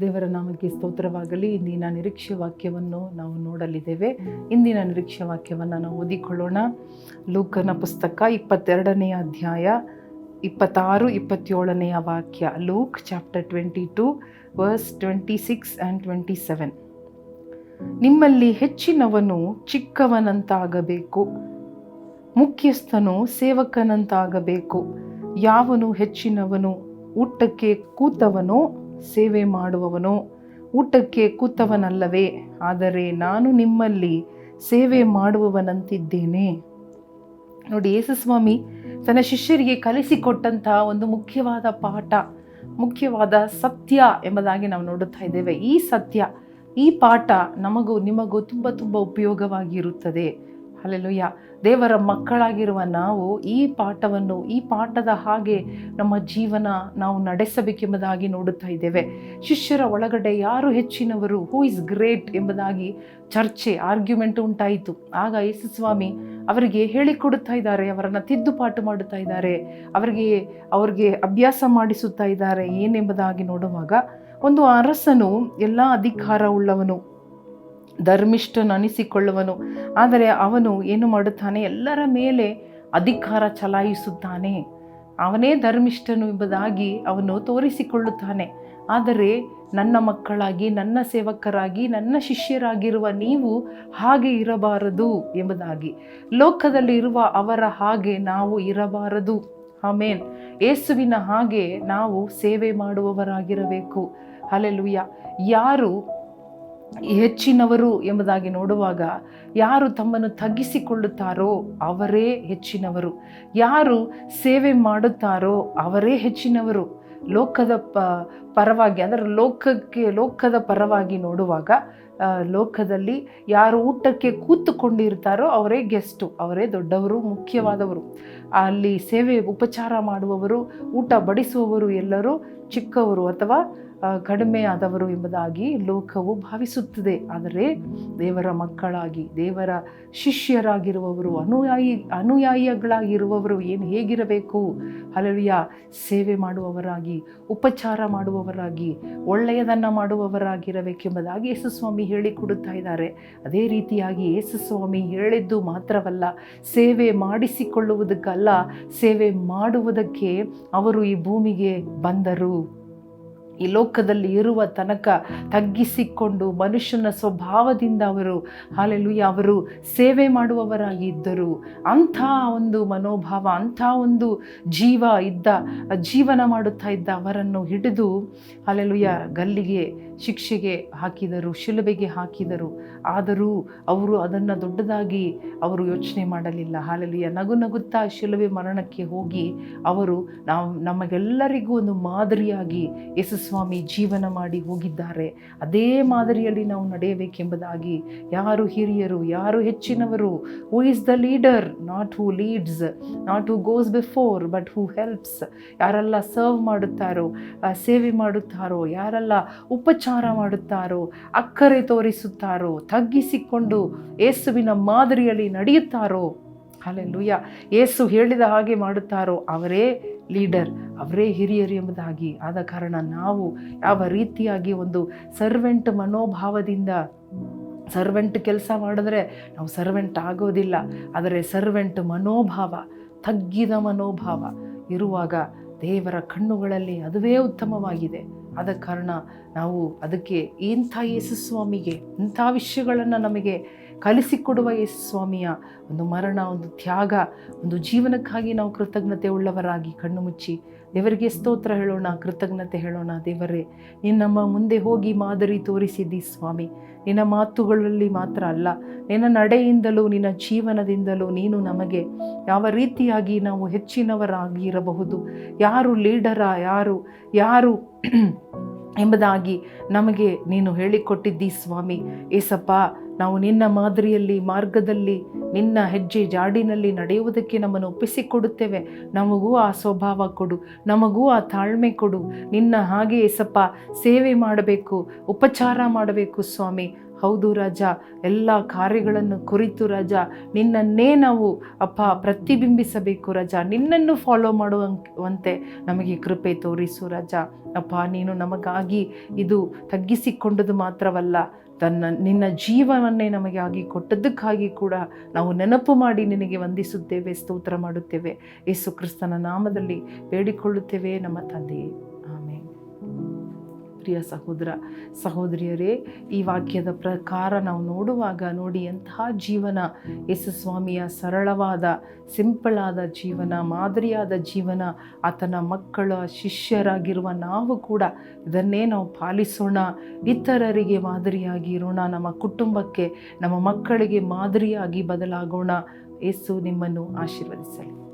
ದೇವರ ನಾಮಕ್ಕೆ ಸ್ತೋತ್ರವಾಗಲಿ. ಇಂದಿನ ನಿರೀಕ್ಷೆ ವಾಕ್ಯವನ್ನು ನಾವು ನೋಡಲಿದ್ದೇವೆ. ಇಂದಿನ ನಿರೀಕ್ಷೆ ವಾಕ್ಯವನ್ನು ನಾವು ಓದಿಕೊಳ್ಳೋಣ. ಲೂಕನ ಪುಸ್ತಕ ಇಪ್ಪತ್ತೆರಡನೆಯ ಅಧ್ಯಾಯ, ಇಪ್ಪತ್ತಾರು ಇಪ್ಪತ್ತೇಳನೆಯ ವಾಕ್ಯ. Luke chapter twenty two, verse twenty six and twenty seven. ನಿಮ್ಮಲ್ಲಿ ಹೆಚ್ಚಿನವನು ಚಿಕ್ಕವನಂತಾಗಬೇಕು. ಮುಖ್ಯಸ್ಥನು ಸೇವಕನಂತಾಗಬೇಕು. ಯಾವನು ಹೆಚ್ಚಿನವನು ಊಟಕ್ಕೆ ಕೂತವನೋ ಸೇವೆ ಮಾಡುವವನು ಊಟಕ್ಕೆ ಕೂತವನಲ್ಲವೇ? ಆದರೆ ನಾನು ನಿಮ್ಮಲ್ಲಿ ಸೇವೆ ಮಾಡುವವನಂತಿದ್ದೇನೆ. ನೋಡಿ, ಯೇಸುಸ್ವಾಮಿ ತನ್ನ ಶಿಷ್ಯರಿಗೆ ಕಲಿಸಿಕೊಟ್ಟಂತಹ ಒಂದು ಮುಖ್ಯವಾದ ಪಾಠ, ಮುಖ್ಯವಾದ ಸತ್ಯ ಎಂಬುದಾಗಿ ನಾವು ನೋಡುತ್ತಾ ಇದ್ದೇವೆ. ಈ ಸತ್ಯ, ಈ ಪಾಠ ನಮಗೂ, ನಿಮಗೂ ತುಂಬ ತುಂಬ ಉಪಯೋಗವಾಗಿರುತ್ತದೆ. ಅಲ್ಲೆಲ್ಲುಯ್ಯ ದೇವರ ಮಕ್ಕಳಾಗಿರುವ ನಾವು ಈ ಪಾಠವನ್ನು, ಈ ಪಾಠದ ಹಾಗೆ ನಮ್ಮ ಜೀವನ ನಾವು ನಡೆಸಬೇಕೆಂಬುದಾಗಿ ನೋಡುತ್ತಾ ಇದ್ದೇವೆ. ಶಿಷ್ಯರ ಒಳಗಡೆ ಯಾರು ಹೆಚ್ಚಿನವರು? ಹೂ ಇಸ್ ಗ್ರೇಟ್ ಎಂಬುದಾಗಿ ಚರ್ಚೆ ಆರ್ಗ್ಯುಮೆಂಟ್ ಉಂಟಾಯಿತು. ಆಗ ಯೇಸುಸ್ವಾಮಿ ಅವರಿಗೆ ಹೇಳಿಕೊಡುತ್ತಾ ಇದ್ದಾರೆ, ಅವರನ್ನು ತಿದ್ದುಪಾಟು ಮಾಡುತ್ತಾ ಇದ್ದಾರೆ, ಅವರಿಗೆ ಅವರಿಗೆ ಅಭ್ಯಾಸ ಮಾಡಿಸುತ್ತಾ ಇದ್ದಾರೆ, ಏನೆಂಬುದಾಗಿ ನೋಡುವಾಗ ಒಂದು ಅರಸನು, ಎಲ್ಲ ಅಧಿಕಾರ ಉಳ್ಳವನು ಧರ್ಮಿಷ್ಠನು ಅನಿಸಿಕೊಳ್ಳುವನು. ಆದರೆ ಅವನು ಏನು ಮಾಡುತ್ತಾನೆ? ಎಲ್ಲರ ಮೇಲೆ ಅಧಿಕಾರ ಚಲಾಯಿಸುತ್ತಾನೆ. ಅವನೇ ಧರ್ಮಿಷ್ಠನು ಎಂಬುದಾಗಿ ಅವನು ತೋರಿಸಿಕೊಳ್ಳುತ್ತಾನೆ. ಆದರೆ ನನ್ನ ಮಕ್ಕಳಾಗಿ, ನನ್ನ ಸೇವಕರಾಗಿ, ನನ್ನ ಶಿಷ್ಯರಾಗಿರುವ ನೀವು ಹಾಗೆ ಇರಬಾರದು ಎಂಬುದಾಗಿ. ಲೋಕದಲ್ಲಿ ಇರುವ ಅವರ ಹಾಗೆ ನಾವು ಇರಬಾರದು. ಆಮೇನ್. ಏಸುವಿನ ಹಾಗೆ ನಾವು ಸೇವೆ ಮಾಡುವವರಾಗಿರಬೇಕು. ಅಲ್ಲೆಲುಯ್ಯ ಯಾರು ಹೆಚ್ಚಿನವರು ಎಂಬುದಾಗಿ ನೋಡುವಾಗ ಯಾರು ತಮ್ಮನ್ನು ತಗ್ಗಿಸಿಕೊಳ್ಳುತ್ತಾರೋ ಅವರೇ ಹೆಚ್ಚಿನವರು. ಯಾರು ಸೇವೆ ಮಾಡುತ್ತಾರೋ ಅವರೇ ಹೆಚ್ಚಿನವರು. ಲೋಕದ ಪ, ಪರವಾಗಿ ಅಂದರೆ ಲೋಕಕ್ಕೆ, ಲೋಕದ ಪರವಾಗಿ ನೋಡುವಾಗ ಲೋಕದಲ್ಲಿ ಯಾರು ಊಟಕ್ಕೆ ಕೂತುಕೊಂಡಿರ್ತಾರೋ ಅವರೇ ಗೆಸ್ಟು ಅವರೇ ದೊಡ್ಡವರು, ಮುಖ್ಯವಾದವರು. ಅಲ್ಲಿ ಸೇವೆ, ಉಪಚಾರ ಮಾಡುವವರು, ಊಟ ಬಡಿಸುವವರು ಎಲ್ಲರೂ ಚಿಕ್ಕವರು ಅಥವಾ ಕಡಿಮೆ ಆದವರು ಎಂಬುದಾಗಿ ಲೋಕವು ಭಾವಿಸುತ್ತದೆ. ಆದರೆ ದೇವರ ಮಕ್ಕಳಾಗಿ, ದೇವರ ಶಿಷ್ಯರಾಗಿರುವವರು, ಅನುಯಾಯಿ, ಅನುಯಾಯಿಗಳಾಗಿರುವವರು ಏನು ಹೇಗಿರಬೇಕು? ಹಲವಿಯ ಸೇವೆ ಮಾಡುವವರಾಗಿ, ಉಪಚಾರ ಮಾಡುವವರಾಗಿ, ಒಳ್ಳೆಯದನ್ನು ಮಾಡುವವರಾಗಿರಬೇಕೆಂಬುದಾಗಿ ಯೇಸುಸ್ವಾಮಿ ಹೇಳಿಕೊಡುತ್ತಾ ಇದ್ದಾರೆ. ಅದೇ ರೀತಿಯಾಗಿ ಯೇಸುಸ್ವಾಮಿ ಹೇಳಿದ್ದು ಮಾತ್ರವಲ್ಲ, ಸೇವೆ ಮಾಡಿಸಿಕೊಳ್ಳುವುದಕ್ಕಲ್ಲ, ಸೇವೆ ಮಾಡುವುದಕ್ಕೆ ಅವರು ಈ ಭೂಮಿಗೆ ಬಂದರು. ಈ ಲೋಕದಲ್ಲಿ ಇರುವ ತನಕ ತಗ್ಗಿಸಿಕೊಂಡು ಮನುಷ್ಯನ ಸ್ವಭಾವದಿಂದ ಅವರು, ಹಾಲೆಲುಯ್ಯ, ಅವರು ಸೇವೆ ಮಾಡುವವರಾಗಿ ಇದ್ದರು ಅಂಥ ಒಂದು ಮನೋಭಾವ, ಅಂಥ ಒಂದು ಜೀವ ಇದ್ದ, ಜೀವನ ಮಾಡುತ್ತಾ ಇದ್ದ ಅವರನ್ನು ಹಿಡಿದು, ಹಾಲೆಲುಯ್ಯ, ಗಲ್ಲಿಗೆ ಶಿಕ್ಷೆಗೆ ಹಾಕಿದರು, ಶಿಲುಬೆಗೆ ಹಾಕಿದರು. ಆದರೂ ಅವರು ಅದನ್ನು ದೊಡ್ಡದಾಗಿ ಅವರು ಯೋಚನೆ ಮಾಡಲಿಲ್ಲ. ಹಾಲಲ್ಲಿಯ ನಗು ನಗುತ್ತಾ ಶಿಲುಬೆ ಮರಣಕ್ಕೆ ಹೋಗಿ ಅವರು ನಾವು, ನಮಗೆಲ್ಲರಿಗೂ ಒಂದು ಮಾದರಿಯಾಗಿ ಯೇಸುಸ್ವಾಮಿ ಜೀವನ ಮಾಡಿ ಹೋಗಿದ್ದಾರೆ. ಅದೇ ಮಾದರಿಯಲ್ಲಿ ನಾವು ನಡೆಯಬೇಕೆಂಬುದಾಗಿ ಯಾರು ಹಿರಿಯರು, ಯಾರು ಹೆಚ್ಚಿನವರು who is the leader not who leads not who goes before but who helps ಯಾರೆಲ್ಲ ಸರ್ವ್ ಮಾಡುತ್ತಾರೋ ಸೇವೆ ಮಾಡುತ್ತಾರೋ, ಯಾರೆಲ್ಲ ಉಪಚಾರ ಮಾಡುತ್ತಾರೋ, ಅಕ್ಕರೆ ತೋರಿಸುತ್ತಾರೋ, ತಗ್ಗಿಸಿಕೊಂಡು ಏಸುವಿನ ಮಾದರಿಯಲ್ಲಿ ನಡೆಯುತ್ತಾರೋ? ಅಲ್ಲೆಲ್ಲೂಯ್ಯ ಏಸು ಹೇಳಿದ ಹಾಗೆ ಮಾಡುತ್ತಾರೋ? ಅವರೇ ಲೀಡರ್, ಅವರೇ ಹಿರಿಯರು ಎಂಬುದಾಗಿ. ಆದ ಕಾರಣ ನಾವು ಯಾವ ರೀತಿಯಾಗಿ ಒಂದು ಸರ್ವೆಂಟ್ ಮನೋಭಾವದಿಂದ ಸರ್ವೆಂಟ್ ಕೆಲಸ ಮಾಡಿದ್ರೆ ನಾವು ಸರ್ವೆಂಟ್ ಆಗೋದಿಲ್ಲ, ಆದರೆ ಸರ್ವೆಂಟ್ ಮನೋಭಾವ, ತಗ್ಗಿದ ಮನೋಭಾವ ಇರುವಾಗ ದೇವರ ಕಣ್ಣುಗಳಲ್ಲಿ ಅದುವೇ ಉತ್ತಮವಾಗಿದೆ. ಆದ ಕಾರಣ ನಾವು ಅದಕ್ಕೆ ಇಂಥ ಯೇಸುಸ್ವಾಮಿಗೆ ಇಂಥ ವಿಷಯಗಳನ್ನು ನಮಗೆ ಕಲಿಸಿಕೊಡುವ ಯೇಸುಸ್ವಾಮಿಯ ಒಂದು ಮರಣ, ಒಂದು ತ್ಯಾಗ, ಒಂದು ಜೀವನಕ್ಕಾಗಿ ನಾವು ಕೃತಜ್ಞತೆ ಉಳ್ಳವರಾಗಿ ಕಣ್ಣು ಮುಚ್ಚಿ, ದೇವರಿಗೆ ಸ್ತೋತ್ರ ಹೇಳೋಣ, ಕೃತಜ್ಞತೆ ಹೇಳೋಣ, ದೇವರೇ, ನೀನು ನಮ್ಮ ಮುಂದೆ ಹೋಗಿ ಮಾದರಿ ತೋರಿಸಿದ್ದಿ ಸ್ವಾಮಿ. ನಿನ್ನ ಮಾತುಗಳಲ್ಲಿ ಮಾತ್ರ ಅಲ್ಲ, ನಿನ್ನ ನಡೆಯಿಂದಲೂ, ನಿನ್ನ ಜೀವನದಿಂದಲೂ ನೀನು ನಮಗೆ ಯಾವ ರೀತಿಯಾಗಿ ನಾವು ಹೆಚ್ಚಿನವರಾಗಿ ಇರಬಹುದು ಯಾರು ಲೀಡರ, ಯಾರು ಯಾರು ಎಂಬುದಾಗಿ ನಮಗೆ ನೀನು ಹೇಳಿಕೊಟ್ಟಿದ್ದಿ ಸ್ವಾಮಿ. ಏಸಪ್ಪ ನಾವು ನಿನ್ನ ಮಾದರಿಯಲ್ಲಿ, ಮಾರ್ಗದಲ್ಲಿ, ನಿನ್ನ ಹೆಜ್ಜೆ ಜಾಡಿನಲ್ಲಿ ನಡೆಯುವುದಕ್ಕೆ ನಮ್ಮನ್ನು ಒಪ್ಪಿಸಿಕೊಡುತ್ತೇವೆ. ನಮಗೂ ಆ ಸ್ವಭಾವ ಕೊಡು. ನಮಗೂ ಆ ತಾಳ್ಮೆ ಕೊಡು. ನಿನ್ನ ಹಾಗೆ ಸಪ್ಪ, ಸೇವೆ ಮಾಡಬೇಕು, ಉಪಚಾರ ಮಾಡಬೇಕು ಸ್ವಾಮಿ. ಹೌದು ರಾಜ, ಎಲ್ಲ ಕಾರ್ಯಗಳನ್ನು ಕುರಿತು ರಾಜ, ನಿನ್ನನ್ನೇ ನಾವು ಅಪ್ಪ ಪ್ರತಿಬಿಂಬಿಸಬೇಕು ರಾಜ, ನಿನ್ನನ್ನು ಫಾಲೋ ಮಾಡುವಂತೆ ನಮಗೆ ಕೃಪೆ ತೋರಿಸು ರಾಜ. ಅಪ್ಪ, ನೀನು ನಮಗಾಗಿ ಇದು ತಗ್ಗಿಸಿಕೊಂಡದು ಮಾತ್ರವಲ್ಲ, ತನ್ನ, ನಿನ್ನ ಜೀವವನ್ನೇ ನಮಗೆ ಆಗಿ ಕೊಟ್ಟದ್ದಕ್ಕಾಗಿ ಕೂಡ ನಾವು ನೆನಪು ಮಾಡಿ ನಿನಗೆ ವಂದಿಸುತ್ತೇವೆ, ಸ್ತೋತ್ರ ಮಾಡುತ್ತೇವೆ. ಯೇಸು ಕ್ರಿಸ್ತನ ನಾಮದಲ್ಲಿ ಬೇಡಿಕೊಳ್ಳುತ್ತೇವೆ, ನಮ್ಮ ತಂದೆಯೇ. ಪ್ರಿಯ ಸಹೋದರ ಸಹೋದರಿಯರೇ, ಈ ವಾಕ್ಯದ ಪ್ರಕಾರ ನಾವು ನೋಡುವಾಗ ನೋಡಿ ಎಂತಹ ಜೀವನ ಯೇಸುಸ್ವಾಮಿಯ ಸರಳವಾದ, ಸಿಂಪಲ್ ಆದ ಜೀವನ, ಮಾದರಿಯಾದ ಜೀವನ, ಆತನ ಮಕ್ಕಳ ಶಿಷ್ಯರಾಗಿರುವ ನಾವು ಕೂಡ ಇದನ್ನೇ ನಾವು ಪಾಲಿಸೋಣ. ಇತರರಿಗೆ ಮಾದರಿಯಾಗಿ ಇರೋಣ, ನಮ್ಮ ಕುಟುಂಬಕ್ಕೆ, ನಮ್ಮ ಮಕ್ಕಳಿಗೆ ಮಾದರಿಯಾಗಿ ಬದಲಾಗೋಣ. ಯೇಸು ನಿಮ್ಮನ್ನು ಆಶೀರ್ವದಿಸಲಿ.